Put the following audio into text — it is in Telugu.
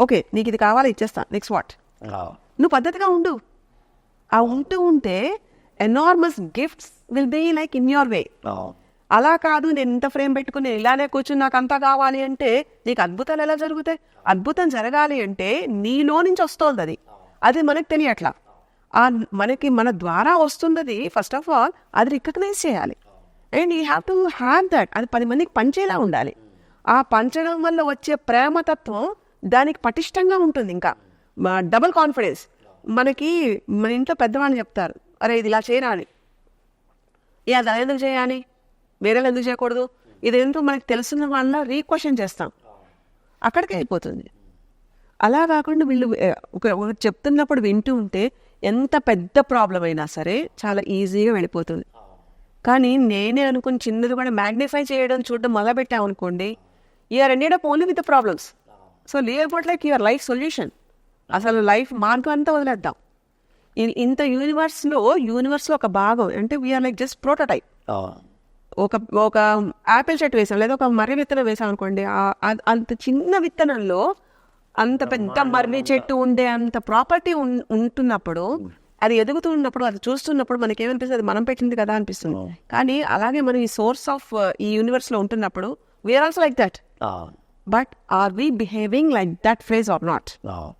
ఓకే నీకు ఇది కావాలి? ఇచ్చేస్తా. నెక్స్ట్ వాట్ నువ్వు పద్ధతిగా ఉండు. ఆ ఉంటూ ఉంటే enormous gifts will be like in your way అలా కాదు నేను ఇంత ఫ్రేమ్ పెట్టుకుని నేను ఇలానే కూర్చుని నాకు అంతా కావాలి అంటే నీకు అద్భుతాలు ఎలా జరుగుతాయి? అద్భుతం జరగాలి అంటే నీలో నుంచి వస్తోంది అది. అది మనకు తెలియట్లా. ఆ మనకి మన ద్వారా వస్తున్నది ఫస్ట్ ఆఫ్ ఆల్ అది రికగ్నైజ్ చేయాలి. And you have to have that అది పది మందికి పంచేలా ఉండాలి. ఆ పంచడం వల్ల వచ్చే ప్రేమతత్వం దానికి పటిష్టంగా ఉంటుంది ఇంకా. డబుల్ కాన్ఫిడెన్స్ మనకి మన ఇంట్లో పెద్దవాళ్ళు చెప్తారు అరే ఇది ఇలా చేయరా అని. ఏ అది అలా ఎందుకు చేయాలి వేరే ఎందుకు చేయకూడదు? ఇదేంటో మనకి తెలిసిన వాళ్ళ రీక్వశ్చన్ చేస్తాం. అక్కడికి అయిపోతుంది. అలా కాకుండా వీళ్ళు ఒక చెప్తున్నప్పుడు వింటూ ఉంటే ఎంత పెద్ద ప్రాబ్లం అయినా సరే చాలా ఈజీగా వెళ్ళిపోతుంది. కానీ నేనే అనుకుని చిన్నది కూడా మ్యాగ్నిఫై చేయడం చూడడం మొదలుపెట్టామనుకోండి అనుకోండి are ended up only with problems so leave about like your life solution అసలు లైఫ్ మార్గం అంతా వదిలేద్దాం. ఇంత యూనివర్స్లో యూనివర్స్లో ఒక భాగం అంటే వీఆర్ లైక్ జస్ట్ ప్రోటోటైప్ ఒక ఒక యాపిల్ చెట్టు వేసాం లేదా ఒక మర్రి విత్తనం వేసాం అనుకోండి అంత చిన్న విత్తనంలో అంత పెద్ద మర్రి చెట్టు ఉండే అంత ప్రాపర్టీ ఉంటున్నప్పుడు అది ఎదుగుతూ ఉన్నప్పుడు అది చూస్తున్నప్పుడు మనకి ఏమనిపిస్తుంది అది మనం పెట్టింది కదా అనిపిస్తుంది. కానీ అలాగే మనం ఈ సోర్స్ ఆఫ్ ఈ యూనివర్స్లో ఉంటున్నప్పుడు we are also like that But are we behaving like that phrase or not? No.